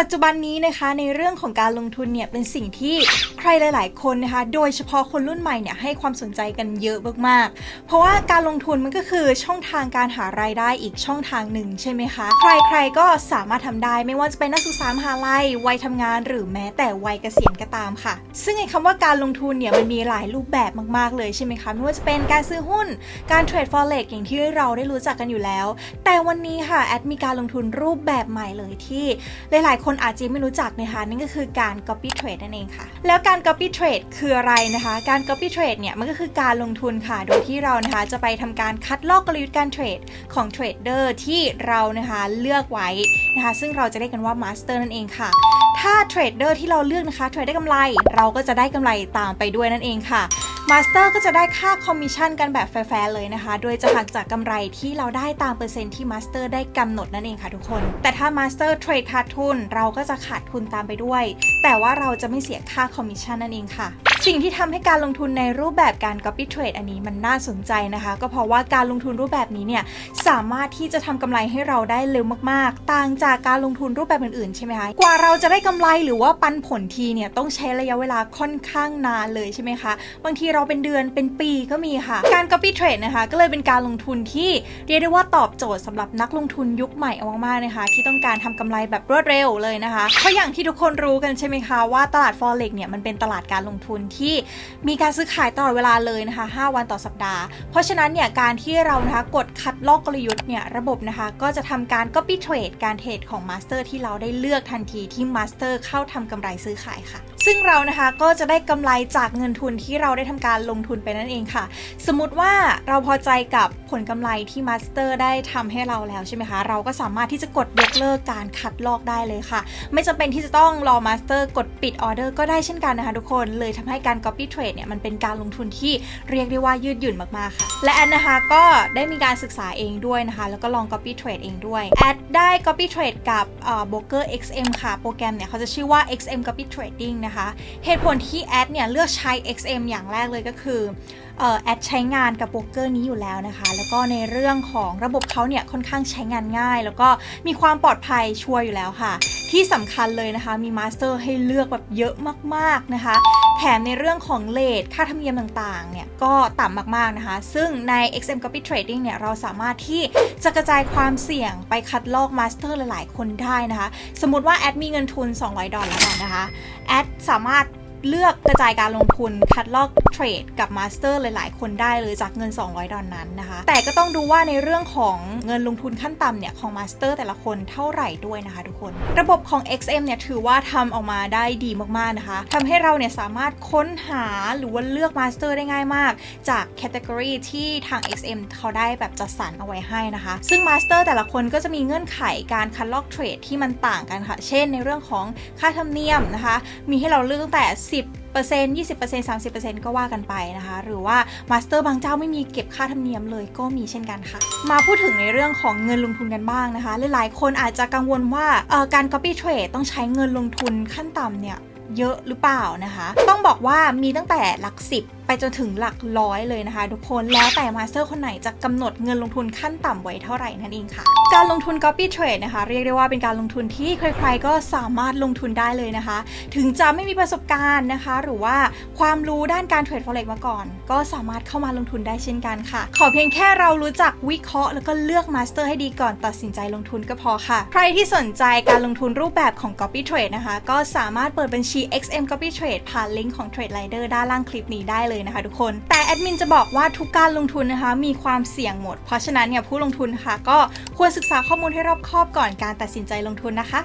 ปัจจุบันนี้นะคะในเรื่องของการลงทุนเนี่ยเป็นสิ่งที่ใครหลาย ๆ คนนะคะ โดยเฉพาะคนรุ่นใหม่เนี่ยให้ความสนใจกันเยอะมากๆ เพราะว่าการลงทุนมันก็คือช่องทางการหารายได้อีกช่องทางหนึ่งใช่ไหมคะ ใครๆก็สามารถทำได้ไม่ว่าจะเป็นนักศึกษามหาลัยวัยทำงาน หรือแม้แต่วัยเกษียณก็ตามค่ะ ซึ่งไอ้คำว่าการลงทุนเนี่ยมันมีหลายรูปแบบมาก ๆ เลยใช่ไหมคะไม่ว่าจะเป็นการซื้อหุ้น การเทรด forex อย่างที่เราได้รู้จักกันอยู่แล้ว แต่วันนี้ค่ะแอดมีการลงทุนรูปแบบใหม่เลยที่หลายๆคนอาจจะไม่รู้จักนะคะนั่นก็คือการ copy trade นั่นเองค่ะ แล้วการ copy trade คืออะไรนะคะ การ copy trade เนี่ยมันก็คือการลงทุนค่ะ โดยที่เรานะคะจะไปทำการคัดลอกกลยุทธ์การเทรดของเทรดเดอร์ที่เรานะคะเลือกไว้นะคะ ซึ่งเราจะเรียกกันว่า master นั่นเองค่ะถ้าเทรดเดอร์ที่เราเลือกนะคะเทรดได้กำไร เราก็จะได้กำไรตามไปด้วยนั่นเองค่ะ มาสเตอร์ก็จะได้ค่าคอมมิชชั่นกันแบบแฟร์ๆเลยนะคะ โดยจะหักจากกำไรที่เราได้ตามเปอร์เซ็นต์ที่มาสเตอร์ได้กำหนดนั่นเองค่ะทุกคน แต่ถ้ามาสเตอร์เทรดขาดทุน เราก็จะขาดทุนตามไปด้วย แต่ว่าเราจะไม่เสียค่าคอมมิชชั่นนั่นเองค่ะ สิ่งที่ทำให้การลงทุนในรูปแบบการ copy trade อันนี้มันน่าสนใจนะคะ ก็เพราะว่าการลงทุนรูปแบบนี้เนี่ยสามารถที่จะทำกำไรให้เราได้เร็วมากๆ ต่างจากการลงทุนรูปแบบอื่นๆใช่ไหมคะกว่าเราจะได้กำไรหรือว่าปันผลทีเนี่ยต้องใช้ระยะเวลาค่อนข้างนานเลยใช่ไหมคะบางทีเราเป็นเดือนเป็นปีก็มีค่ะ การ copy trade นะคะ ก็เลยเป็นการลงทุนที่เรียกได้ว่าตอบโจทย์สำหรับนักลงทุนยุคใหม่เอามากๆนะคะ ที่ต้องการทำกำไรแบบรวดเร็วเลยนะคะเพราะอย่างที่ทุกคนรู้กันใช่ไหมคะว่าตลาด forex เนี่ยมันเป็นตลาดการลงทุนที่มีการซื้อขายตลอดเวลาเลยนะคะ 5 วันต่อสัปดาห์ เพราะฉะนั้นเนี่ยการที่เรานะคะกดคัดลอกกลยุทธ์เนี่ยระบบนะคะก็จะทำการ copy trade การเทรดของ master ที่เราได้เลือกทันทีที่ master เข้าทำกำไรซื้อขายค่ะ ซึ่งเรานะคะก็จะได้กำไรจากเงินทุนที่เราได้ทำการลงทุนไปนั่นเองค่ะ สมมติว่าเราพอใจกับผลกำไรที่มาสเตอร์ได้ทำให้เราแล้วใช่ไหมคะ เราก็สามารถที่จะกดยกเลิกการคัดลอกได้เลยค่ะ ไม่จำเป็นที่จะต้องรอมาสเตอร์กดปิดออเดอร์ก็ได้เช่นกันนะคะทุกคน เลยทำให้การ copy trade เนี่ยมันเป็นการลงทุนที่เรียกได้ว่ายืดหยุ่นมากๆค่ะ และแอดนะคะก็ได้มีการศึกษาเองด้วยนะคะ แล้วก็ลอง copy trade เองด้วย แอดได้ copy trade กับเอ่อ Broker XM ค่ะ โปรแกรมเนี่ยเขาจะชื่อว่า XM Copy Trading นะคะเหตุผลที่แอดเนี่ยเลือกใช้ XM อย่างแรกเลยก็คือเอ่อ แอดใช้งานกับโบรกเกอร์นี้อยู่แล้วนะคะ แล้วก็ในเรื่องของระบบเขาเนี่ยค่อนข้างใช้งานง่าย แล้วก็มีความปลอดภัยชัวร์อยู่แล้วค่ะ ที่สำคัญเลยนะคะ มีมาสเตอร์ให้เลือกแบบเยอะมากๆนะคะ แถมในเรื่องของเลทค่าธรรมเนียมต่างๆ เนี่ยก็ต่ำมากๆนะคะ ซึ่งใน XM Copy Trading เนี่ยเราสามารถที่จะกระจายความเสี่ยงไปคัดลอกมาสเตอร์หลายๆ คนได้นะคะ สมมติว่าแอดมีเงินทุน 200 ดอลลาร์แล้วกันนะคะ แอดสามารถ เลือกกระจายการลงทุนคัดลอกเทรดกับมาสเตอร์หลาย ๆ คนได้เลยจากเงิน 200 ดอลนั้นนะคะ แต่ก็ต้องดูว่าในเรื่องของเงินลงทุนขั้นต่ำเนี่ย ของมาสเตอร์แต่ละคนเท่าไหร่ด้วยนะคะทุกคน ระบบของ XM เนี่ย ถือว่าทำออกมาได้ดีมาก ๆ นะคะทำให้เราเนี่ย สามารถค้นหาหรือว่าเลือกมาสเตอร์ได้ง่ายมาก จากแคตตากรีที่ทาง XM เขาได้แบบจัดสรรเอาไว้ให้นะคะ ซึ่งมาสเตอร์แต่ละคนก็จะมีเงื่อนไขการคัดลอกเทรดที่มันต่างกันค่ะ เช่น ในเรื่องของค่าธรรมเนียมนะคะ มีให้เราเลือกตั้งแต่10 20% 30%ก็ว่ากันไปนะคะ หรือว่ามาสเตอร์บางเจ้าไม่มีเก็บค่าธรรมเนียมเลยก็มีเช่นกันค่ะ มาพูดถึงในเรื่องของเงินลงทุนกันบ้างนะคะ หลายๆ คนอาจจะกังวลว่าการ copy trade ต้องใช้เงินลงทุนขั้นต่ำเนี่ยเยอะหรือเปล่านะคะ ต้องบอกว่ามีตั้งแต่หลักสิบ ไปจนถึงหลักร้อยเลยนะคะ ทุกคนแล้วแต่มาสเตอร์คนไหนจะกำหนดเงินลงทุนขั้นต่ำไว้เท่าไหร่นั่นเองค่ะ การลงทุน copy trade นะคะ เรียกได้ว่าเป็นการลงทุนที่ใครๆก็สามารถลงทุนได้เลยนะคะ ถึงจะไม่มีประสบการณ์นะคะ หรือว่าความรู้ด้านการเทรด forex มาก่อน ก็สามารถเข้ามาลงทุนได้เช่นกันค่ะ ขอเพียงแค่เรารู้จักวิเคราะห์แล้วก็เลือกมาสเตอร์ให้ดีก่อนตัดสินใจลงทุนก็พอค่ะ ใครที่สนใจการลงทุนรูปแบบของ copy trade นะคะ ก็สามารถเปิดบัญชี XM copy trade ผ่านลิงก์ของ Trade Rider ด้านล่างคลิปนี้ได้เลยเลยนะคะทุกคน แต่แอดมินจะบอกว่าทุกการลงทุนนะคะมีความเสี่ยงหมด เพราะฉะนั้นเนี่ยผู้ลงทุนนะคะก็ควรศึกษาข้อมูลให้รอบคอบก่อนการตัดสินใจลงทุนนะคะ